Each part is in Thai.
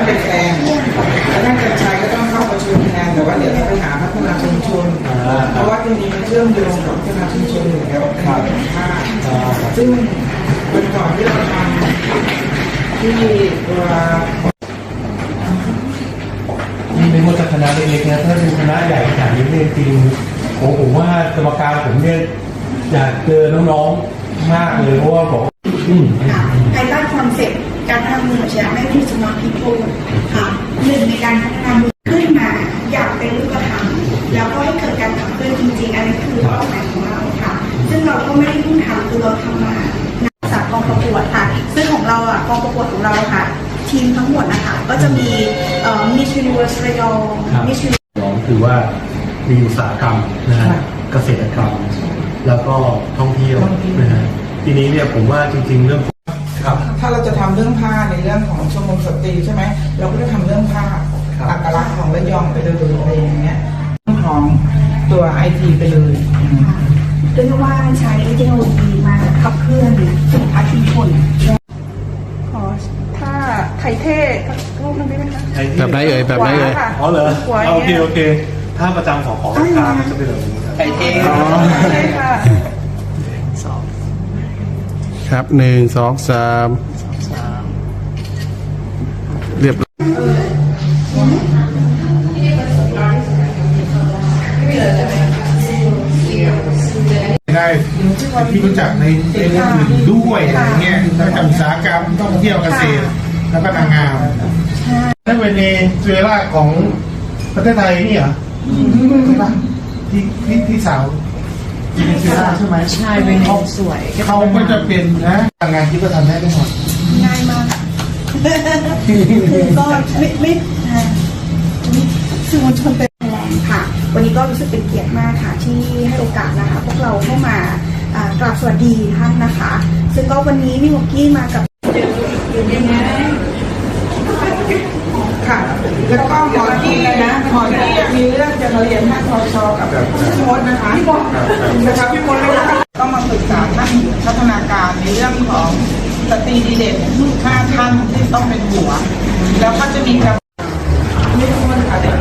านเป็นแฟนแล้วท่านกัญชัยก็ต้องเข้าประชุมแทนแต่ว่าเดี๋ยวต้องไปหาพัฒนาชุมชน เพราะว่าตรงนี้มันเชื่อมโยงกับพัฒนาชุมชนอยู่แล้วในเรื่องผ้าซึ่งวันก่อนที่เราทำที่ตัวนี่เป็นว่าจะคณะเล็กๆนะถ้าเป็นคณะใหญ่ขนาดนี้เนี่ยจริงๆผมผมว่ากรรมการผมเนี่ยอยากเจอน้องๆมากเลยเพราะว่าบอกอืมค่ะภายใต้คอนเซ็ปต์ ที่สมอลพีโพค่ะหนึ่งในการพัฒนามือขึ้นมาอยากเป็นรูปธรรมแล้วก็ให้เกิดการขับเคลื่อนจริงๆ อันนี้คือเป้าหมายของเราค่ะ ซึ่งเราก็ไม่ได้เพิ่งทำคือเราทำมานักศึกษากองประกวดค่ะ ซึ่งของเราอะกองประกวดของเราค่ะ ทีมทั้งหมดนะคะก็จะมีเอ่อ Miss Universe ระยอง Miss สองคือว่ามีอุตสาหกรรมนะฮะเกษตรกรรม แล้วก็ท่องเที่ยวนะฮะทีนี้เนี่ยผมว่าจริง ๆ เรื่องครับ ถ้าเราจะทำเรื่องผ้าในเรื่องของชมรมสตรีใช่ไหมเราก็จะทำเรื่องผ้าครับอัตลักษณ์ของระยองไปเลยอะไรอย่างเงี้ยเรื่องของตัวไอทีไปเลยอืมเรียกว่าใช้เทคโนโลยีมาขับเคลื่อนสุขภาพชุมชนขอถ้าไทยเท่รูปนึงได้ไหมคะแบบไหนเอ่ยแบบไหนเอ่ยขวาค่ะอ๋อเหรอขวาโอเคนี่ยโอเคถ้าประจำของของราคามันจะเป็นแบบนี้ครับไอเทอ๋อใช่ค่ะครับหนึ่งสองสาม ได้เป็นที่รู้จักในในเรื่องอื่นด้วยอะไรเงี้ยนอกจากอุตสาหกรรมท่องเที่ยวเกษตรแล้วก็นางงามนั่นเป็นเนเซเวล่าของประเทศไทยนี่เหรอใช่ปะที่ที่ที่สาวเวเนซุเอลาใช่ไหมใช่เป็นสวยเขาก็จะเป็นนะทางงานที่ก็ทำได้ทั้งหมดง่ายมากคือก็ไม่ไม่อ่าสื่อมวลชนเป็นแรงค่ะ วันนี้ก็รู้สึกเป็นเกียรติมากค่ะที่ให้โอกาสนะคะ พวกเราเข้ามากราบสวัสดีท่านนะคะ ซึ่งก็วันนี้พี่มกกี้มากับค่ะแล้วก็หมอที่นะหมอที่มีเรื่องจะมาเรียนท่านทชกับพี่มดนะคะพี่มดนะคะพี่มดแล้วก็ต้องมาปรึกษาท่านพัฒนาการในเรื่องของสตรีดีเด่นห้าท่านที่ต้องเป็นหัว แล้วก็จะมีการไม่รู้มันค่ะเดี๋ย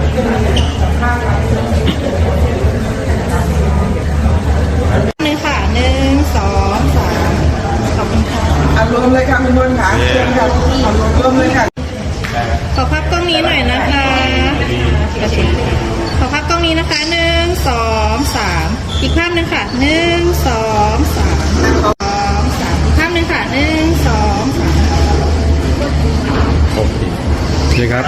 นะคะหนึ่งสองสามอีกภาพหนึ่งค่ะหนึ่งสองสามสองสามอีกภาพหนึ่งค่ะหนึ่งสองสาม โอเคครับ